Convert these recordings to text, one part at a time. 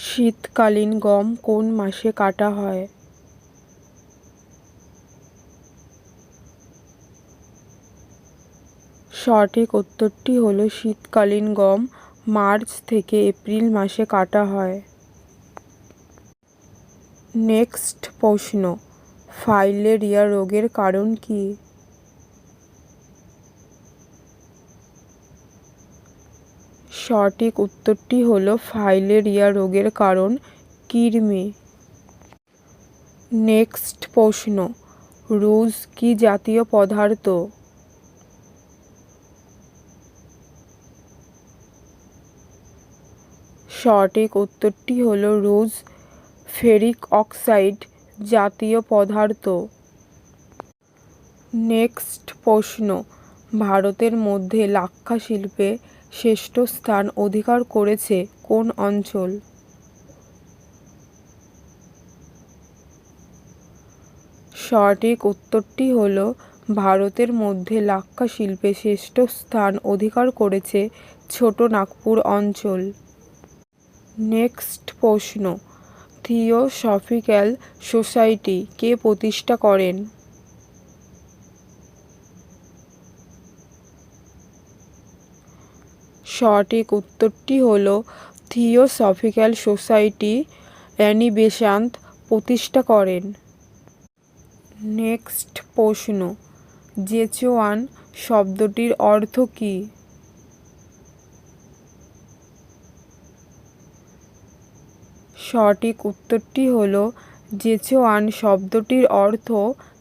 শীতকালীন গম কোন মাসে কাটা হয়? সঠিক উত্তরটি হলো শীতকালীন গম মার্চ থেকে এপ্রিল মাসে কাটা হয়। নেক্সট প্রশ্ন, ফাইলেরিয়া রোগের কারণ কি? সঠিক উত্তরটি হলো ফাইলেরিয়া রোগের কারণ কৃমি নেক্সট প্রশ্ন, রুজ কি জাতীয় পদার্থ? সঠিক উত্তরটি হলো রুজ ফেরিক অক্সাইড জাতীয় পদার্থ। নেক্সট প্রশ্ন, ভারতের মধ্যে লাক্ষা শিল্পে শ্রেষ্ঠ স্থান অধিকার করেছে কোন অঞ্চল? সঠিক উত্তরটি হল ভারতের মধ্যে লাক্ষা শিল্পে শ্রেষ্ঠ স্থান অধিকার করেছে ছোট নাগপুর অঞ্চল। নেক্সট প্রশ্ন। থিওসফিক্যাল সোসাইটি কে প্রতিষ্ঠা করেন? সঠিক উত্তরটি হল থিওসফিক্যাল সোসাইটি অ্যানি বেসান্ত প্রতিষ্ঠা করেন। নেক্সট প্রশ্ন, জেচোয়ান শব্দটির অর্থ কী? সঠিক উত্তরটি হল জেচোয়ান শব্দটির অর্থ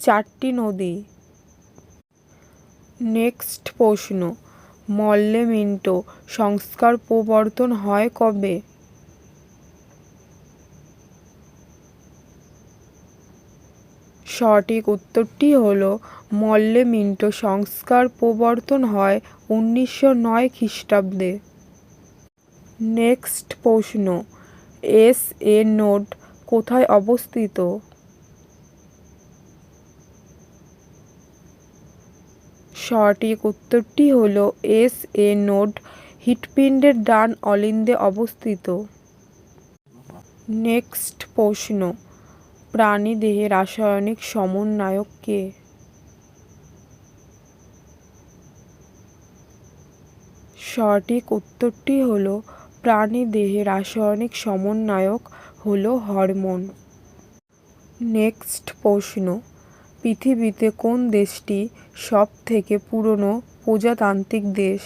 চারটি নদী। নেক্সট প্রশ্ন মল্লে মিন্টো, সংস্কার প্রবর্তন হয় কবে? সঠিক উত্তরটি হল, মল্লে মিন্টো সংস্কার প্রবর্তন হয় উনিশশো নয় খ্রিস্টাব্দে। নেক্সট প্রশ্ন, এস এ নোড কোথায় অবস্থিত? সঠিক উত্তরটি হল এস এ নোড, হৃৎপিণ্ডের ডান অলিন্দে অবস্থিত। নেক্সট প্রশ্ন প্রাণীদেহে রাসায়নিক সমন্বয়ক কে? সঠিক উত্তরটি হল প্রাণীদেহে রাসায়নিক সমন্বয়ক হল হরমোন। নেক্সট প্রশ্ন পৃথিবীতে কোন দেশটি সব থেকে পুরনো প্রজাতান্ত্রিক দেশ?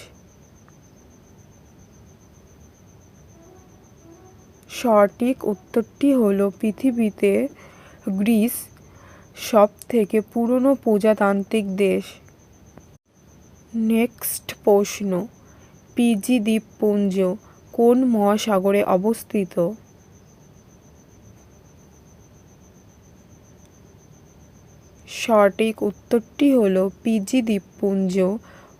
সঠিক উত্তরটি হল পৃথিবীতে গ্রিস সব থেকে পুরনো প্রজাতান্ত্রিক দেশ। নেক্সট প্রশ্ন পিজি দ্বীপপুঞ্জ কোন মহাসাগরে অবস্থিত? সঠিক উত্তরটি হল পিজি দ্বীপপুঞ্জ,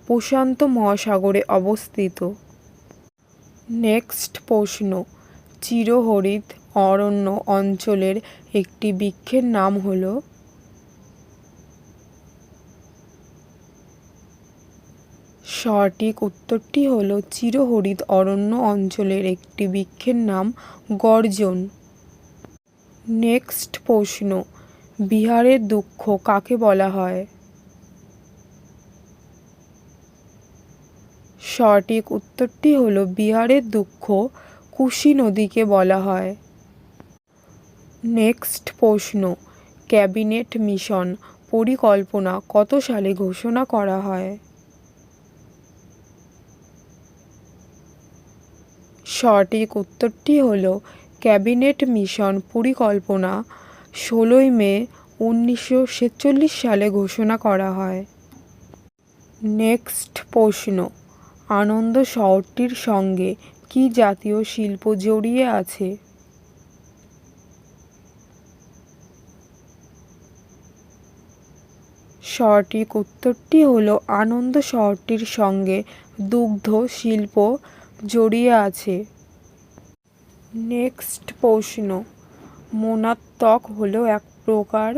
প্রশান্ত মহাসাগরে অবস্থিত। নেক্সট প্রশ্ন, চিরহরিৎ অরণ্য অঞ্চলের একটি বৃক্ষের নাম হল? সঠিক উত্তরটি হল চিরহরিৎ অরণ্য অঞ্চলের একটি বৃক্ষের নাম গর্জন। নেক্সট প্রশ্ন বিহারের দুঃখ কাকে বলা হয়? সঠিক উত্তরটি হল বিহারের দুঃখ কুশি নদীকে বলা হয়। নেক্সট প্রশ্ন, ক্যাবিনেট মিশন পরিকল্পনা কত সালে ঘোষণা করা হয়? সঠিক উত্তরটি হল ক্যাবিনেট মিশন পরিকল্পনা ষোলোই মে উনিশশো ছেচল্লিশ সালে ঘোষণা করা হয়। নেক্সট প্রশ্ন, আনন্দ শহরটির সঙ্গে কি জাতীয় শিল্প জড়িয়ে আছে? সঠিক উত্তরটি হলো, আনন্দ শহরটির সঙ্গে দুগ্ধ শিল্প জড়িয়ে আছে। নেক্সট প্রশ্ন মোনাত্মক হলো এক প্রকার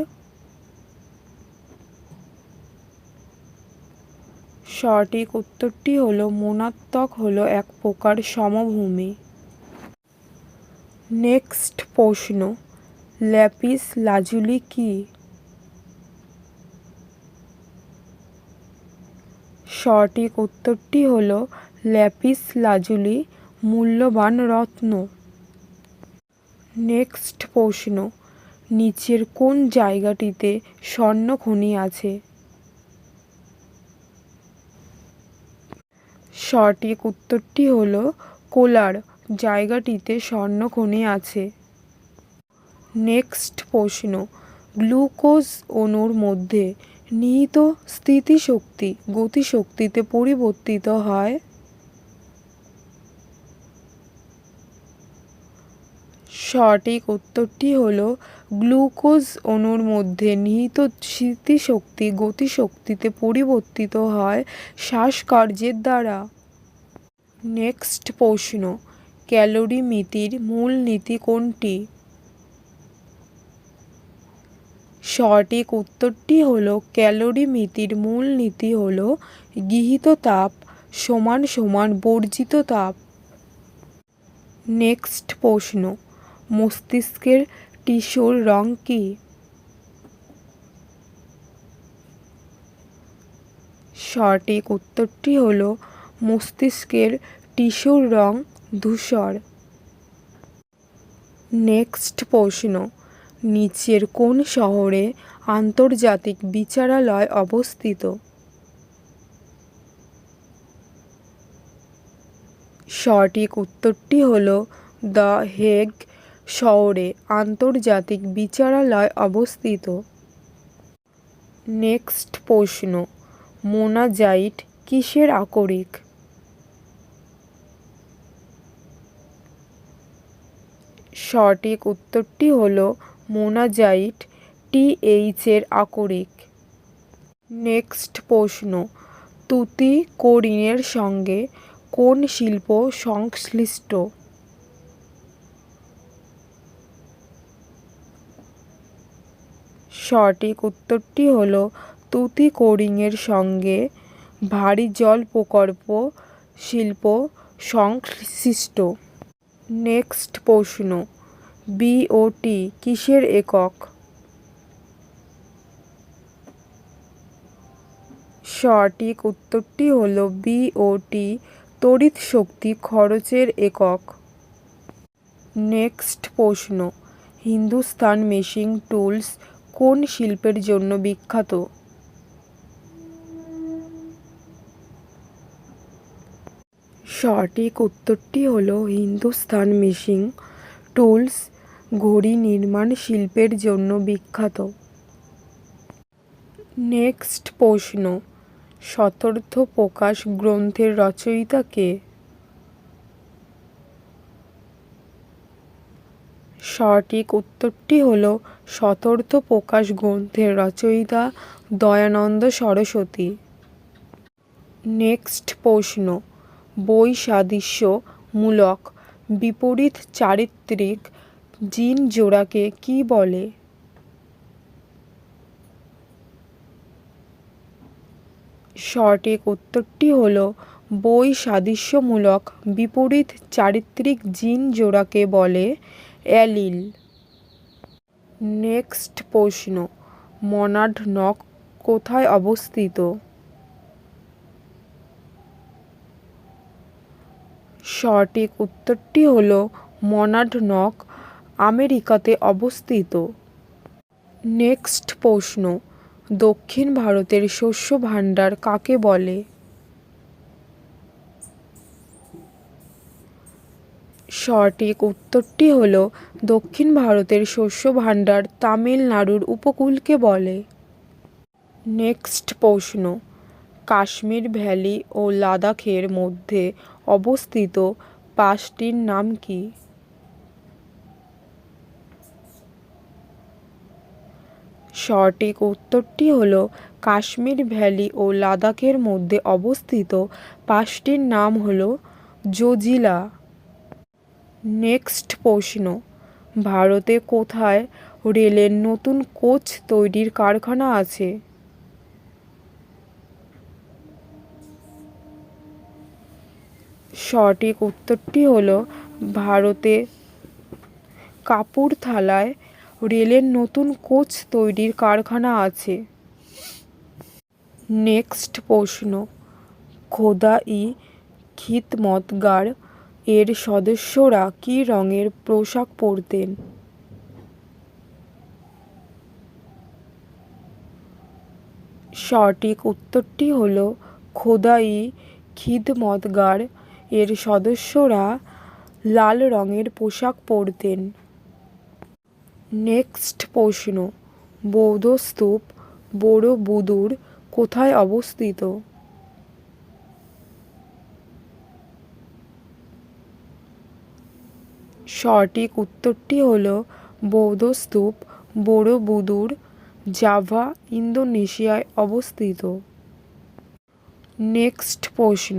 সঠিক উত্তরটি হলো মোনাত্মক হলো এক প্রকার সমভূমি। নেক্সট প্রশ্ন, ল্যাপিস লাজুলি কি? সঠিক উত্তরটি হলো ল্যাপিস লাজুলি, মূল্যবান রত্ন। নেক্সট প্রশ্ন, নিচের কোন জায়গাটিতে স্বর্ণ খনি আছে? সঠিক উত্তরটি হলো কোলার, জায়গাটিতে স্বর্ণ খনি আছে। নেক্সট প্রশ্ন, গ্লুকোজ অণুর মধ্যে নিহিত স্থিতিশক্তি গতিশক্তিতে পরিবর্তিত হয়? সঠিক উত্তরটি হলো গ্লুকোজ অণুর মধ্যে নিহিত স্মৃতিশক্তি গতিশক্তিতে পরিবর্তিত হয় শ্বাসকার্যের দ্বারা। নেক্সট প্রশ্ন, ক্যালোরি মিতির মূল নীতি কোনটি? সঠিক উত্তরটি হলো, ক্যালোরি মিতির মূল নীতি হলো গৃহীত তাপ সমান সমান বর্জিত তাপ। নেক্সট প্রশ্ন মস্তিষ্কের টিস্যুর রং কী? সঠিক উত্তরটি হলো মস্তিষ্কের টিস্যুর রং ধূসর। নেক্সট প্রশ্ন। নিচের কোন শহরে আন্তর্জাতিক বিচারালয় অবস্থিত? সঠিক উত্তরটি হলো দ্য হেগ শহরে আন্তর্জাতিক বিচারালয় অবস্থিত। নেক্সট প্রশ্ন, মোনাজাইট কিসের আকরিক? সঠিক উত্তরটি হলো মোনাজাইট টিএইচ এর আকরিক। নেক্সট প্রশ্ন, তুতি কোরিনের সঙ্গে কোন শিল্প সংশ্লিষ্ট? সঠিক উত্তরটি হলো তুতিকোরিনের সঙ্গে ভারী জল প্রকল্প শিল্প সংশ্লিষ্ট। নেক্সট প্রশ্ন বিওটি কিসের একক? সঠিক উত্তরটি হলো বিওটি তড়িৎ শক্তি খরচের একক। নেক্সট প্রশ্ন, হিন্দুস্তান মেশিং টুলস কোন শিল্পের জন্য বিখ্যাত? সঠিক উত্তরটি হলো হিন্দুস্তান মেশিং, টুলস ঘড়ি নির্মাণ শিল্পের জন্য বিখ্যাত। নেক্সট প্রশ্ন শতার্থ প্রকাশ গ্রন্থের রচয়িতা কে? সঠিক উত্তরটি হল শতার্থ প্রকাশ গ্রন্থের রচয়িতা দয়ানন্দ সরস্বতী। নেক্সট প্রশ্ন। বই সাদৃশ্যমূলক বিপরীত চারিত্রিক জিন জোড়াকে কি বলে? সঠিক উত্তরটি হল বই সাদৃশ্যমূলক বিপরীত চারিত্রিক জিন জোড়াকে বলে অ্যালিল নেক্সট প্রশ্ন মনাড নক কোথায় অবস্থিত? সঠিক উত্তরটি হল মনাড নক আমেরিকাতে অবস্থিত। নেক্সট প্রশ্ন, দক্ষিণ ভারতের শস্য ভাণ্ডার কাকে বলে? সঠিক উত্তরটি হল, দক্ষিণ ভারতের শস্য ভাণ্ডার তামিলনাড়ুর উপকূলকে বলে। নেক্সট প্রশ্ন, কাশ্মীর ভ্যালি ও লাদাখের মধ্যে অবস্থিত পাসটির নাম কি? সঠিক উত্তরটি হল, কাশ্মীর ভ্যালি ও লাদাখের মধ্যে অবস্থিত পাঁচটির নাম হল, জোজিলা। নেক্সট প্রশ্ন। ভারতে কোথায় রেলের নতুন কোচ তৈরির কারখানা আছে? সঠিক উত্তরটি হল ভারতে কাপুরথালায় রেলের নতুন কোচ তৈরির কারখানা আছে। নেক্সট প্রশ্ন। খোদা ই খিদমতগার এর সদস্যরা কী রঙের পোশাক পরতেন? সঠিক উত্তরটি হল খোদাই খিদমতগার। এর সদস্যরা লাল রঙের পোশাক পরতেন। নেক্সট প্রশ্ন বৌদ্ধ স্তূপ বড়বুদুর কোথায় অবস্থিত? সঠিক উত্তরটি হল বৌদ্ধ স্তূপ বড়বুদুর, জাভা, ইন্দোনেশিয়ায় অবস্থিত। নেক্সট প্রশ্ন।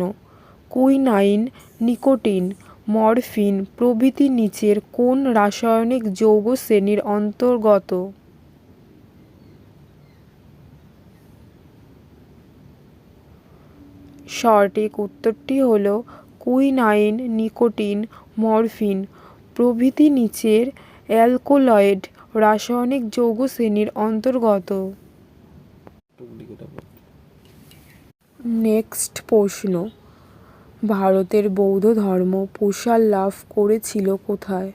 কুইনাইন নিকোটিন, মরফিন প্রভৃতি নিচের কোন রাসায়নিক যৌগ শ্রেণির অন্তর্গত? সঠিক উত্তরটি হল কুইনাইন নিকোটিন, মরফিন প্রভৃতি নিচের অ্যালকোলয়েড রাসায়নিক যৌগ শ্রেণির অন্তর্গত। নেক্সট প্রশ্ন। ভারতের বৌদ্ধ ধর্ম প্রসার লাভ করেছিল কোথায়?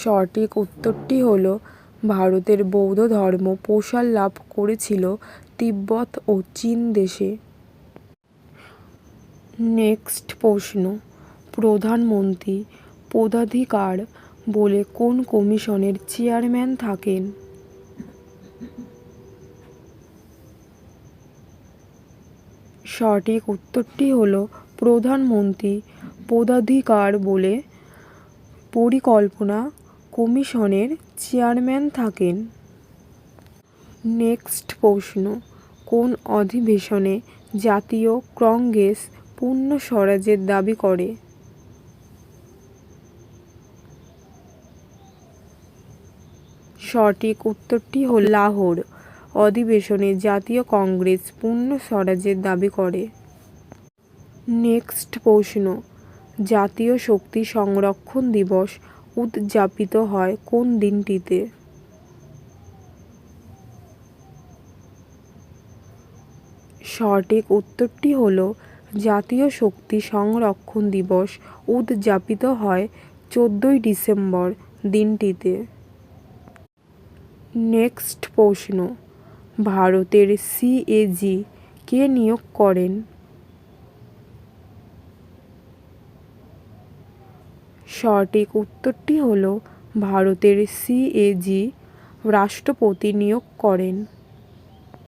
সঠিক উত্তরটি হল, ভারতের বৌদ্ধ ধর্ম প্রসার লাভ করেছিল তিব্বত ও চীন দেশে। নেক্সট প্রশ্ন। প্রধানমন্ত্রী পদাধিকার বলে কোন কমিশনের চেয়ারম্যান থাকেন? সঠিক উত্তরটি হল প্রধানমন্ত্রী পদাধিকার বলে পরিকল্পনা কমিশনের চেয়ারম্যান থাকেন। নেক্সট প্রশ্ন, কোন অধিবেশনে জাতীয় কংগ্রেস পূর্ণ স্বরাজের দাবি করে। সঠিক উত্তরটি হল লাহোর। অধিবেশনে জাতীয় কংগ্রেস পূর্ণ স্বরাজের দাবি করে। নেক্সট প্রশ্ন। জাতীয় শক্তি সংরক্ষণ দিবস উদযাপিত হয় কোন দিনটিতে? সঠিক উত্তরটি হল জাতীয় শক্তি সংরক্ষণ দিবস উদযাপিত হয় চোদ্দোই ডিসেম্বর দিনটিতে। নেক্সট প্রশ্ন, ভারতের সিএজি কে নিয়োগ করেন? সঠিক উত্তরটি হল, ভারতের সিএজি রাষ্ট্রপতি নিয়োগ করেন।